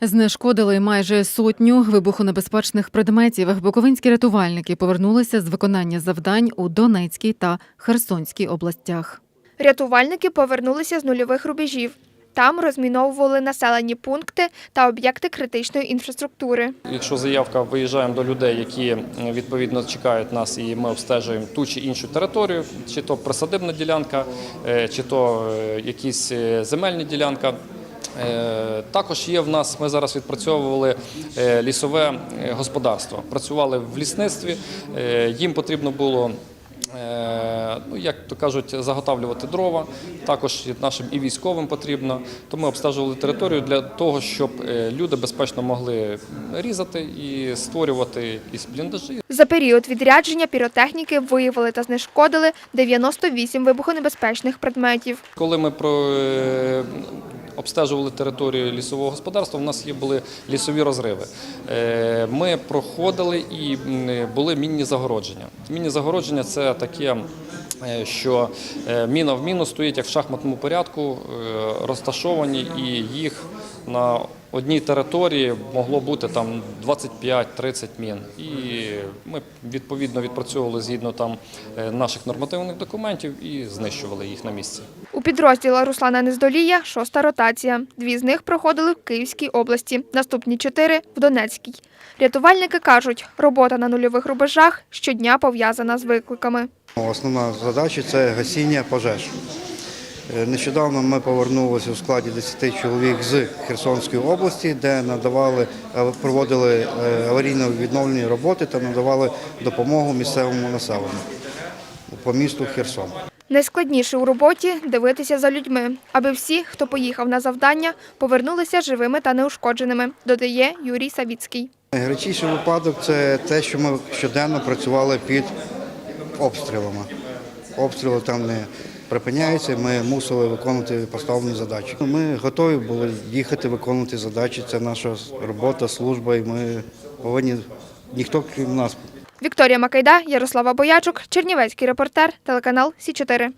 Знешкодили майже сотню вибухонебезпечних предметів. Буковинські рятувальники повернулися з виконання завдань у Донецькій та Херсонській областях. Рятувальники повернулися з нульових рубежів. Там розміновували населені пункти та об'єкти критичної інфраструктури. Якщо заявка, виїжджаємо до людей, які відповідно чекають нас, і ми обстежуємо ту чи іншу територію, чи то присадибна ділянка, е, чи то е, якісь е, земельні ділянка. Е, Також є в нас, ми зараз відпрацьовували е, лісове е, господарство. Працювали в лісництві, їм потрібно було. Ну, як то кажуть, заготавлювати дрова, також нашим і військовим потрібно. То ми обстежували територію для того, щоб люди безпечно могли різати і створювати якісь бліндажі. За період відрядження піротехніки виявили та знешкодили 98 вибухонебезпечних предметів. Коли ми про, обстежували територію лісового господарства, у нас є були лісові розриви. Е, Ми проходили і були мінні загородження. Мінні загородження це таке. е, Що е, міна в міну стоїть як в шахматному порядку, е, розташовані, і їх на одній території могло бути там 25-30 мін. І ми відповідно відпрацьовували згідно там е, наших нормативних документів і знищували їх на місці. У підрозділі Руслана Нездолія шоста ротація. Дві з них проходили в Київській області, наступні чотири – в Донецькій. Рятувальники кажуть, робота на нульових рубежах щодня пов'язана з викликами. Основна задача це гасіння пожеж. Е, Нещодавно ми повернулися у складі 10 чоловік з Херсонської області, де надавали, е, проводили е, аварійно-відновлені роботи та надавали допомогу місцевому населенню по місту Херсон. Найскладніше у роботі – дивитися за людьми, аби всі, хто поїхав на завдання, повернулися живими та неушкодженими, додає Юрій Савіцький. Найгарячіший випадок це те, що ми щоденно працювали під обстрілами. Обстріли там не припиняються, ми мусили виконувати поставлені задачі. Ми готові були їхати виконувати задачі. Це наша робота, служба, і ми повинні ніхто крім нас Вікторія Макайда, Ярослава Боячук, Чернівецький репортер, телеканал Сі 4